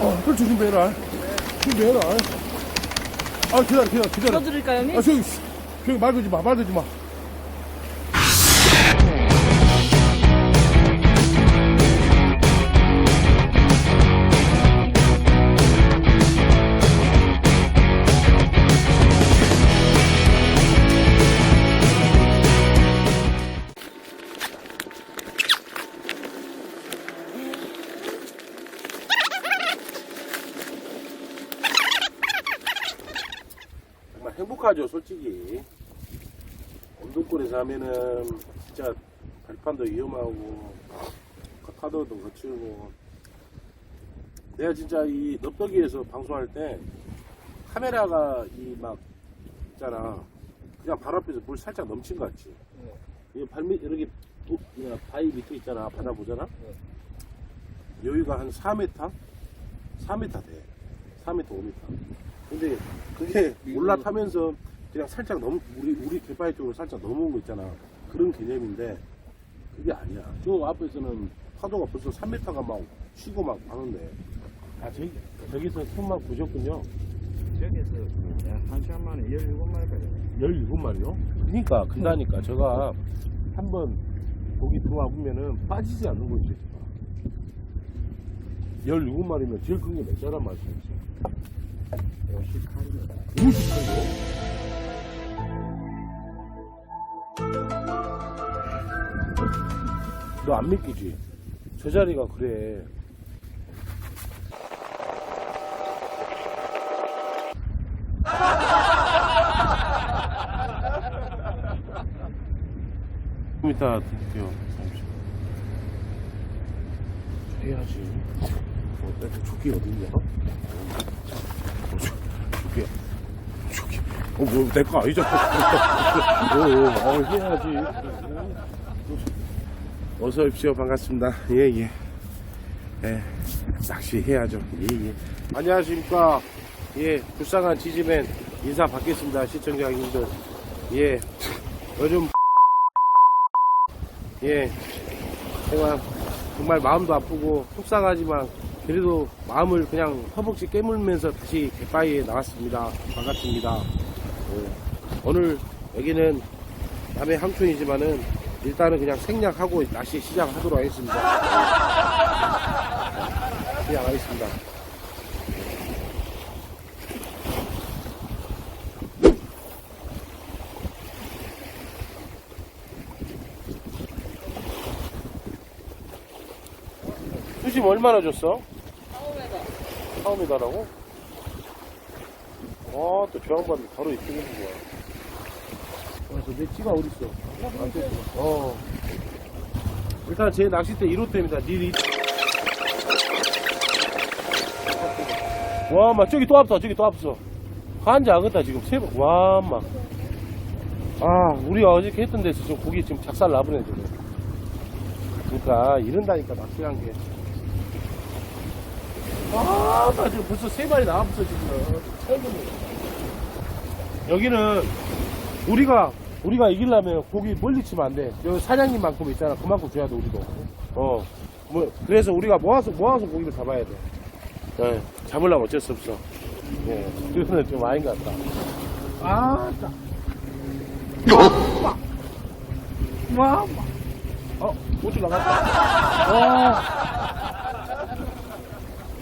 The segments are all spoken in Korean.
어, 그걸 조심해라. 조심해라. 아, 기다려, 기다려, 기다려. 들어드릴까요, 형님? 아, 저기, 저기 말 걸지 마, 말 걸지 마. 행복하죠, 솔직히. 언덕골에서 하면은 진짜 발판도 위험하고 파도도 거칠고. 내가 진짜 이 넙덕이에서 방송할 때 카메라가 이 막 있잖아. 그냥 바로 앞에서 물 살짝 넘친 것 같지. 이 발밑 이렇게 도- 그냥 바위 밑에 있잖아. 바다 보잖아? 여기가 한 4m? 4m 돼. 4m 5m 근데 그게 올라타면서 그냥 살짝 넘 우리 우리 갯바위 쪽으로 살짝 넘어온 거 있잖아. 그런 개념인데 그게 아니야. 저 앞에서는 파도가 벌써 3m가 막 치고 막 하는데. 아 저기 저기서 손만 보셨군요. 저기서 한 시간 만에 17마리까지. 17마리요? 그러니까 그다니까 제가 한번 거기 들어와 보면은 빠지지 않는 거지 17마리면 제일 큰 게 몇 자란 말씀이세요? 58입니다 58요? 너안 믿기지? 저 자리가 그래. 좀 이따 드릴게요. 해야지. 어, 내가 조끼 어딨냐? 어, 조- 조끼. 조끼. 어, 뭐, 내 거 아니잖아. 어, 어, 어, 해야지. 어서 오십시오. 반갑습니다. 예, 예. 예, 낚시 해야죠. 예, 예. 안녕하십니까. 예, 불쌍한 지지맨 인사 받겠습니다. 시청자 님들. 예, 요즘, 예, 정말, 정말 마음도 아프고 속상하지만 그래도 마음을 그냥 허벅지 깨물면서 다시 갯바위에 나왔습니다. 반갑습니다. 예, 오늘 여기는 남해 항촌이지만은 일단은 그냥 생략하고 낚시 시작하도록 하겠습니다. 시작하겠습니다. 수심 얼마나 줬어? 처음이다라고? 아, 또저 양반 바로 이쪽에 있는 거야. 아, 저내 찌가 어딨어? 어. 일단 제 낚싯대 1호대입니다. 니, 니. 와, 막 저기 또 앞서, 저기 또 앞서. 한지 아겠다, 지금. 세 번. 와, 막. 아, 우리가 어저께 했던 데서 지금 고기 지금 작살 나버네, 지금. 그러니까, 이런다니까, 낚시한 게. 아, 나 지금 벌써 세 마리 나왔어, 지금. 처음 보네. 여기는, 우리가, 우리가 이기려면 고기 멀리 치면 안 돼. 여기 사장님만큼 있잖아. 그만큼 줘야 돼, 우리도. 어. 뭐, 그래서 우리가 모아서, 모아서 고기를 잡아야 돼. 예, 잡으려면 어쩔 수 없어. 예, 그거는 좀 아닌 것 같다. 아, 짜. 와, 와. 어, 고추 나갔다. 와.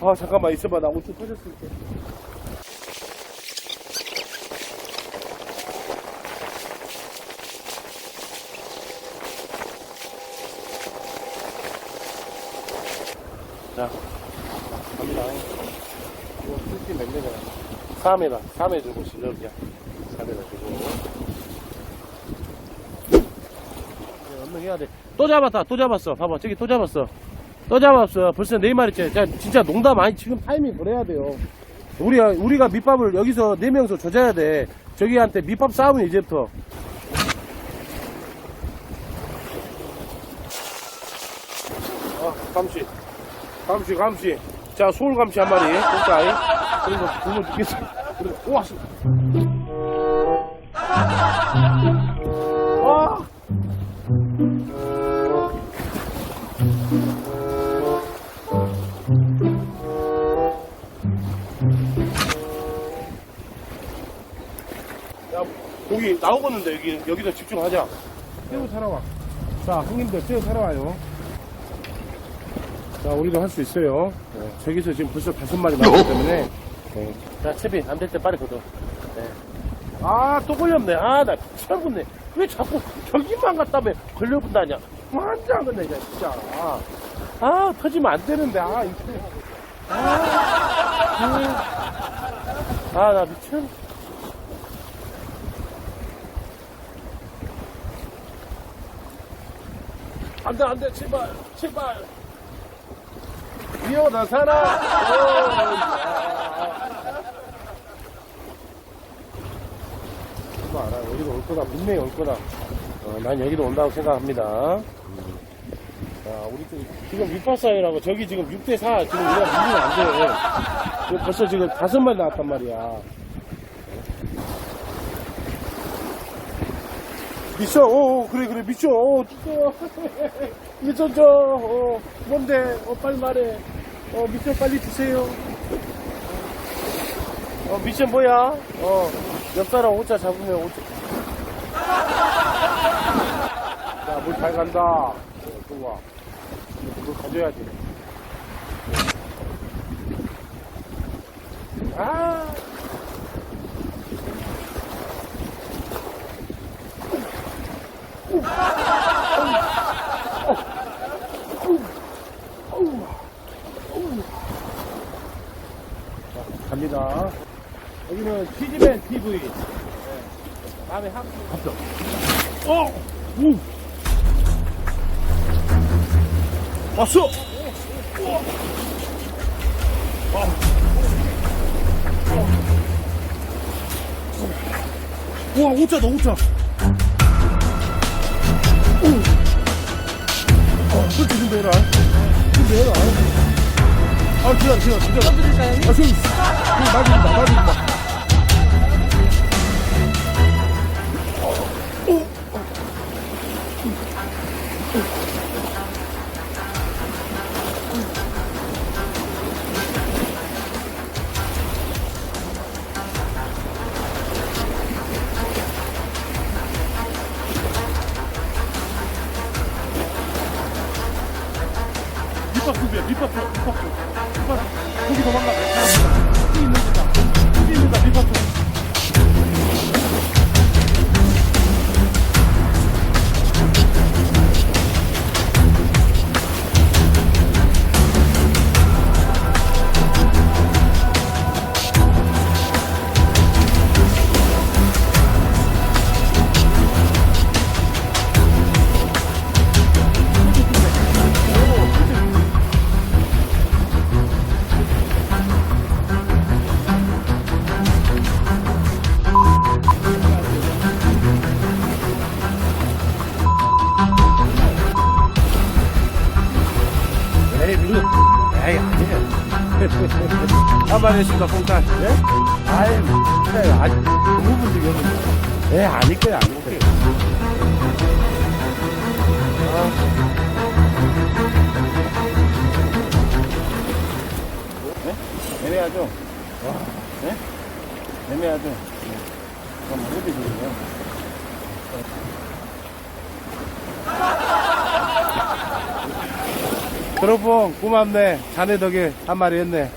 아, 잠깐만 있어봐. 나 우추 터졌을 때. 자, 갑니다. 이거 풀기 몇 개냐? 3회다. 3회 주고 실력이야. 3회다 주고. 연명해야 돼. 또 잡았다. 또 잡았어. 봐봐. 저기 또 잡았어. 또 잡았어. 벌써 네 마리째. 자, 진짜 농담 아니. 지금 타이밍 그래야 돼요. 우리가, 우리가 밑밥을 여기서 네 명서 조져야 돼. 저기한테 밑밥 싸우면 이제부터. 아, 감시. 감시, 감시. 자, 소울감치 한 마리, 공짜이. 그리고 굶어 죽겠어. 그리고, 우와! 와! 야, 고기 나오겠는데, 여기, 여기서 집중하자. 새우 사러 와. 자, 형님들, 새우 사러 와요. 자, 우리도 할 수 있어요. 네, 저기서 지금 벌써 다섯 마리 나왔기 때문에. 네. 자, 채비 안 될 때 빨리 걷어. 네. 아, 또 걸렸네. 아, 나 미쳐버렸네. 왜 자꾸 저기만 갔다며 걸려본다냐. 환장하네, 나 진짜. 아, 아, 터지면 안 되는데. 아, 이거. 아, 아, 아, 나 미쳤. 안 돼, 안 돼, 제발, 제발. 위험하다, 살아. 그거 알아. 여기도 올 거다. 분명히 올 거다. 어, 난 여기도 온다고 생각합니다. 음. 자, 우리 쪽, 지금 밑바사이라고 저기 지금 6대4 지금 우리가 밀리면 안 돼. 지금 벌써 지금 다섯 마리 나왔단 말이야. 미쳐, 어, 어, 그래, 그래, 미쳐, 어, 미쳐. 미쳐, 줘 어, 뭔데, 어, 빨리 말해. 어, 미션 빨리 주세요. 어, 미션 뭐야? 어, 옆 사람 오자 잡으면 오자. 야, 물 잘 간다. 어, 좋아. 물 가져야지. 아! 갑니다. 여기는 티지맨 TV. 네. 다음에 학, 합격. 어! 우! 왔어! 우와! 어. 어. 우와, 오자다, 오자. 오! 어, 그렇게 준비해라. 준비해라. 아, 기다려, 기다려, 기다려. 드릴까요? 아, 저기, 저기, 놔줍니다, 놔줍니다. 했습니다, 공탄. 예? 아이, 그래, 아직, 그 부분도 여기. 예, 아닐 거야, 아닐 거야. 네? 애매하죠? 와, 네? 애매하죠? 네. 그럼 어디 주세요? 여러분 고맙네 자네 덕에 한 마리 했네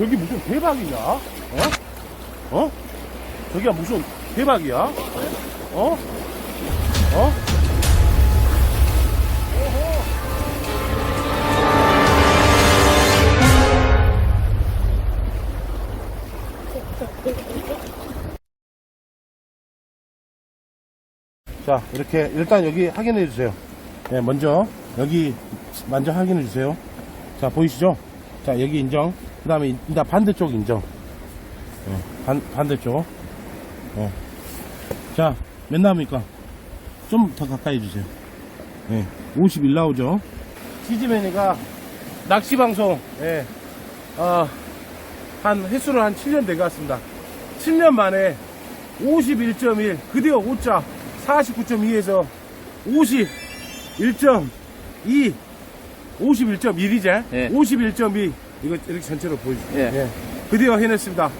저기 무슨 대박이냐 어? 어? 저기가 무슨 대박이야 어? 어? 자 이렇게 일단 여기 확인해 주세요 네, 먼저 여기 먼저 확인해 주세요 자 보이시죠 자 여기 인정 그 다음에 일단 반대쪽 인정. 네, 반, 반대쪽. 네. 자몇 나옵니까? 좀 더 가까이 해주세요. 네, 51 나오죠? 시즈맨이가 낚시방송 예, 어, 한 횟수는 한 7년 된 것 같습니다. 7년 만에 51.1 그대어 5자 49.2에서 51.2 51.1이제? 네. 51.2 이거 이렇게 전체로 보여주세요. 예. 드디어 해냈습니다.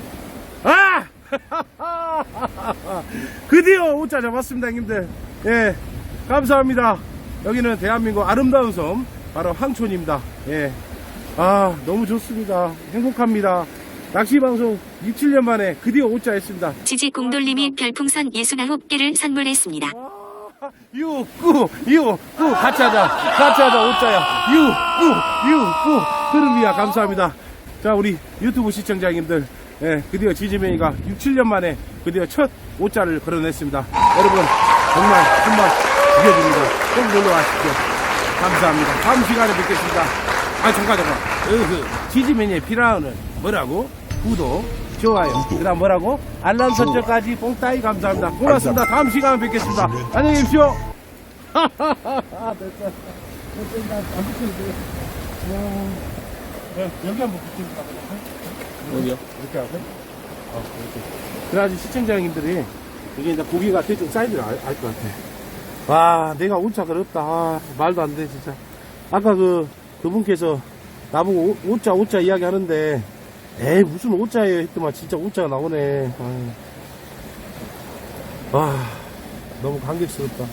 아! 드디어 오자 잡았습니다, 형님들. 예. 감사합니다. 여기는 대한민국 아름다운 섬, 바로 항촌입니다. 예. 아, 너무 좋습니다. 행복합니다. 낚시방송 6, 7년 만에 드디어 오자 했습니다. 지지 공돌님이 별풍선 69개를 선물했습니다. 유, 꾸, 유, 꾸, 같이 하자. 같이 하자, 오자야. 유, 꾸, 유, 꾸. 흐름이야, 감사합니다. 자, 우리 유튜브 시청자님들, 예, 드디어 지지맨이가 6, 7년 만에 드디어 첫 오자를 걸어냈습니다. 여러분, 정말 한번 이겨줍니다. 꼭 놀러 와십시오. 감사합니다. 다음 시간에 뵙겠습니다. 아, 잠깐, 잠깐. 그, 지지맨의 필요한은 뭐라고? 구독, 좋아요. 그 다음 뭐라고? 알람 설정까지 뽕따이 감사합니다. 고맙습니다. 다음 시간에 뵙겠습니다. 안녕히 계십시오. 안 붙여도 돼. 여기 한번 붙여볼까? 여기요? 이렇게 하고? 어, 이렇게. 그래야지 시청자님들이 이게 이제 고기가 대충 사이즈를 알 것 같아. 와, 내가 오차가 없다. 아, 말도 안 돼, 진짜. 아까 그, 그분께서 나보고 오, 오자, 오자 이야기 하는데, 에이, 무슨 오자예요 했더만 진짜 오자가 나오네. 와, 너무 감격스럽다.